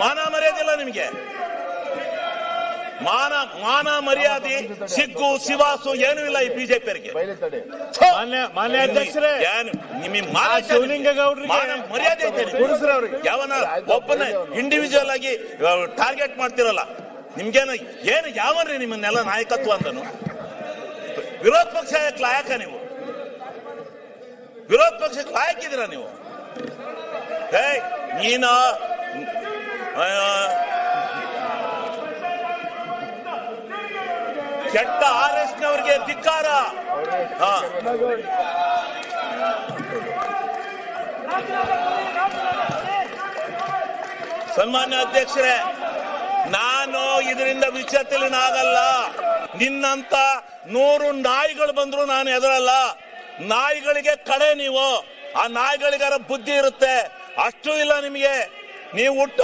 ಮಾನ ಮರ್ಯಾದೆ ಇಲ್ಲ ನಿಮಗೆ. ಮಾನ ಮಾನ ಮರ್ಯಾದೆ ಸಿಗ್ಗು ಶಿವಾಸು ಏನೂ ಇಲ್ಲ ಈ ಬಿಜೆಪಿ ಅವರಿಗೆ ಮಾನ್ಯ ಮಾನ್ಯ ಅಧ್ಯಕ್ಷರೇ. ಮಾನ ಮರ್ಯಾದೆ? ಯಾವನ ಒಬ್ಬನ ಇಂಡಿವಿಜುವಲ್ ಆಗಿ ಟಾರ್ಗೆಟ್ ಮಾಡ್ತಿರಲ್ಲ. ನಿಮ್ಗೇನ ಏನು ಯಾವನ್ರಿ ನಿಮ್ಮನ್ನೆಲ್ಲ ನಾಯಕತ್ವ ಅಂದನು? ವಿರೋಧ ಪಕ್ಷ ಲಾಯಕ ನೀವು? ವಿರೋಧ ಪಕ್ಷಕ್ಕೆ ಲಾಯಕಿದ್ದೀರಾ ನೀವು? ಏ ನೀನ ಕೆಟ್ಟ ಆರ್ ಎಸ್ ನವರಿಗೆ ಧಿಕ್ಕಾರ ಸನ್ಮಾನ್ಯ ಅಧ್ಯಕ್ಷರೇ, ನಾನು ಇದರಿಂದ ವಿಚಲಿತನಾಗಲ್ಲ ನಿನ್ನಂತ ನೂರು ನಾಯಿಗಳು ಬಂದ್ರು ನಾನು ಎದುರಲ್ಲ ನಾಯಿಗಳಿಗೆ ಕಡೆ ನೀವು. ಆ ನಾಯಿಗಳಿಗಾರ ಬುದ್ಧಿ ಇರುತ್ತೆ. ಅಷ್ಟು ಇಲ್ಲ ನಿಮಗೆ. ನೀವು ಹುಟ್ಟು